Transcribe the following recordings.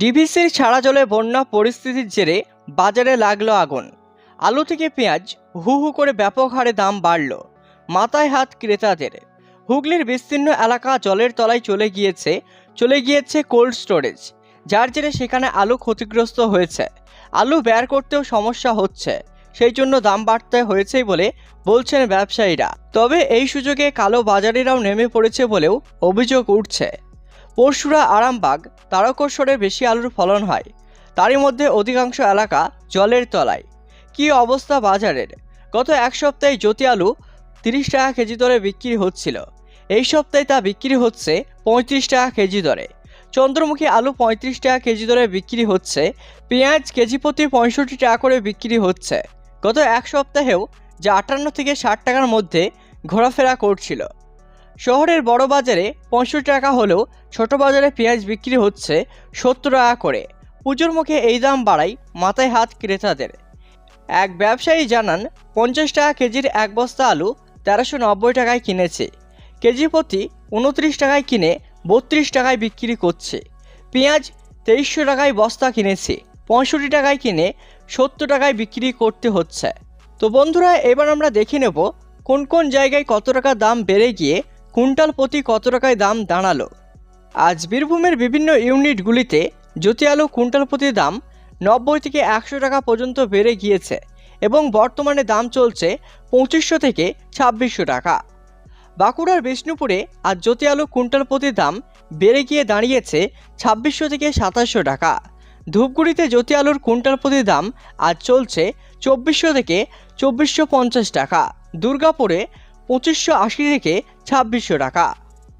ডিভিসির ছাড়া জলে বন্যা পরিস্থিতির জেরে বাজারে লাগল আগুন। আলু থেকে পেঁয়াজ, হু হু করে ব্যাপক হারে দাম বাড়ল। মাথায় হাত ক্রেতাদের। হুগলির বিস্তীর্ণ এলাকা জলের তলায় চলে গিয়েছে চলে গিয়েছে কোল্ড স্টোরেজ, যার জেরে সেখানে আলু ক্ষতিগ্রস্ত হয়েছে। আলু বের করতেও সমস্যা হচ্ছে, সেই জন্য দাম বাড়তে হয়েছে বলে বলছেন ব্যবসায়ীরা। তবে এই সুযোগে কালো বাজারিরাও নেমে পড়েছে বলেও অভিযোগ উঠছে। পরশুরা আরামবাগ তারকেশ্বরে বেশি আলুর ফলন হয়। তারই মধ্যে অধিকাংশ এলাকা জলের তলায়। কী অবস্থা বাজারের? গত এক সপ্তাহে জ্যোতি আলু তিরিশ টাকা কেজি দরে বিক্রি হচ্ছিল। এই সপ্তাহে তা বিক্রি হচ্ছে পঁয়ত্রিশ টাকা কেজি দরে। চন্দ্রমুখী আলু পঁয়ত্রিশ টাকা কেজি দরে বিক্রি হচ্ছে, পেঁয়াজ কেজি প্রতি পঁয়ষট্টি টাকা করে বিক্রি হচ্ছে। গত এক সপ্তাহেও যা আটান্ন থেকে ষাট টাকার মধ্যে ঘোরাফেরা করছিল। শহরের বড় বাজারে পঁয়ষট্টি টাকা হলেও ছোট বাজারে পেঁয়াজ বিক্রি হচ্ছে সত্তর টাকা করে। পুজোর মুখে এই দাম বাড়ায় মাথায় হাত ক্রেতাদের। এক ব্যবসায়ী জানান, পঞ্চাশ টাকা কেজির এক বস্তা আলু তেরোশো নব্বই টাকায় কিনেছে। কেজি প্রতি উনত্রিশ টাকায় কিনে বত্রিশ টাকায় বিক্রি করছে। পেঁয়াজ তেইশশো টাকায় বস্তা কিনেছে, পঁয়ষট্টি টাকায় কিনে সত্তর টাকায় বিক্রি করতে হচ্ছে। তো বন্ধুরা, এবার আমরা দেখে নেব কোন কোন জায়গায় কত টাকা দাম বেড়ে গিয়ে কুইন্টাল প্রতি কত টাকায় দাম দাঁড়াল? আজ বীরভূমের বিভিন্ন ইউনিটগুলিতে জ্যোতি আলু কুইন্টাল প্রতি দাম নব্বই থেকে একশো টাকা পর্যন্ত বেড়ে গিয়েছে এবং বর্তমানে দাম চলছে পঁচিশশো থেকে ছাব্বিশশো টাকা। বাঁকুড়ার বিষ্ণুপুরে আজ জ্যোতি আলু কুইন্টাল প্রতি দাম বেড়ে গিয়ে দাঁড়িয়েছে ছাব্বিশশো থেকে সাতাশশো টাকা। ধূপগুড়িতে জ্যোতি আলুর কুইন্টাল প্রতি দাম আজ চলছে চব্বিশশো থেকে চব্বিশশো পঞ্চাশ টাকা। দুর্গাপুরে পঁচিশশো আশি থেকে ছাব্বিশশো টাকা।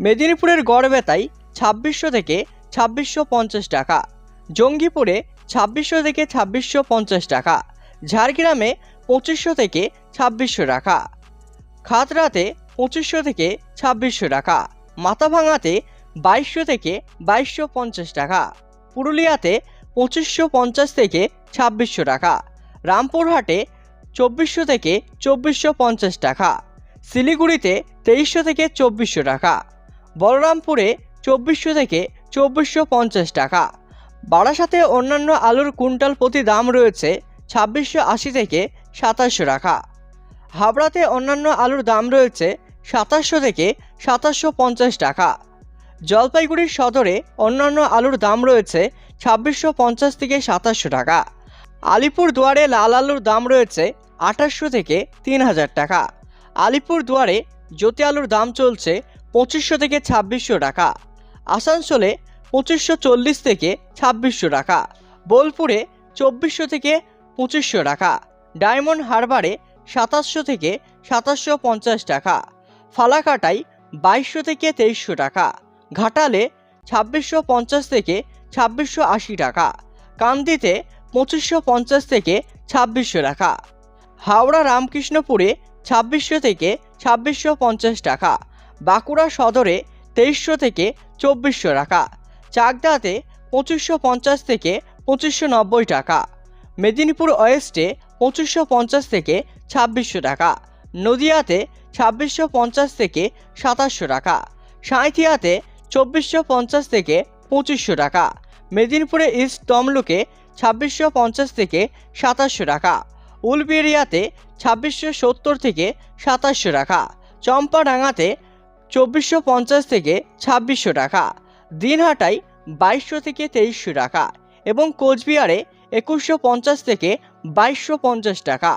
মেদিনীপুরের গড়বেতায় ছাব্বিশশো থেকে ছাব্বিশশো পঞ্চাশ টাকা। জঙ্গিপুরে ছাব্বিশশো থেকে ছাব্বিশশো পঞ্চাশ টাকা। ঝাড়গ্রামে পঁচিশশো থেকে ছাব্বিশশো টাকা। খাতড়াতে পঁচিশশো থেকে ছাব্বিশশো টাকা। মাথাভাঙাতে বাইশশো থেকে বাইশশো পঞ্চাশ টাকা। পুরুলিয়াতে পঁচিশশো পঞ্চাশ থেকে ছাব্বিশশো টাকা। রামপুরহাটে চব্বিশশো থেকে চব্বিশশো পঞ্চাশ টাকা। শিলিগুড়িতে তেইশশো থেকে চব্বিশশো টাকা, বলরামপুরে চব্বিশশো থেকে চব্বিশশো পঞ্চাশ টাকা। বারাসাতে অন্যান্য আলুর কুইন্টাল প্রতি দাম রয়েছে ছাব্বিশশো আশি থেকে সাতাশশো টাকা। হাবড়াতে অন্যান্য আলুর দাম রয়েছে সাতাশশো থেকে সাতাশশো পঞ্চাশ টাকা। জলপাইগুড়ির সদরে অন্যান্য আলুর দাম রয়েছে ছাব্বিশশো পঞ্চাশ থেকে সাতাশশো টাকা। আলিপুর দুয়ারে লাল আলুর দাম রয়েছে আঠাশশো থেকে তিন হাজার টাকা। আলিপুর দুয়ারে জ্যোতি আলুর দাম চলছে পঁচিশশো থেকে ছাব্বিশশো টাকা। আসানসোলে পঁচিশশো চল্লিশ থেকে ছাব্বিশশো টাকা। বোলপুরে চব্বিশশো থেকে পঁচিশশো টাকা। ডায়মন্ড হারবারে সাতাশশো থেকে সাতাশশো পঞ্চাশ টাকা। ফালাকাটায় বাইশশো থেকে তেইশশো টাকা। ঘাটালে ছাব্বিশশো পঞ্চাশ থেকে ছাব্বিশশো আশি টাকা। কান্দিতে পঁচিশশো পঞ্চাশ থেকে ছাব্বিশশো টাকা। হাওড়া রামকৃষ্ণপুরে ছাব্বিশশো থেকে ছাব্বিশশো পঞ্চাশ টাকা, বাঁকুড়া সদরে তেইশশো থেকে চব্বিশশো টাকা, চাকদাতে পঁচিশশো পঞ্চাশ থেকে পঁচিশশো নব্বই টাকা, মেদিনীপুর ওয়েস্টে পঁচিশশো পঞ্চাশ থেকে ছাব্বিশশো টাকা, নদিয়াতে ছাব্বিশশো পঞ্চাশ থেকে সাতাশশো টাকা, সাঁইথিয়াতে চব্বিশশো পঞ্চাশ থেকে পঁচিশশো টাকা, মেদিনীপুরে ইস্ট তমলুকে ছাব্বিশশো পঞ্চাশ থেকে সাতাশশো টাকা উলবেরিয়াতে ছাব্বিশশো সত্তর থেকে সাতাশশো টাকা চম্পাডাঙ্গাতে চব্বিশশো পঞ্চাশ থেকে ছাব্বিশশো টাকা, দিনহাটায় বাইশশো থেকে তেইশশো টাকা এবং কোচবিহারে একুশশো পঞ্চাশ থেকে বাইশশো পঞ্চাশ টাকা।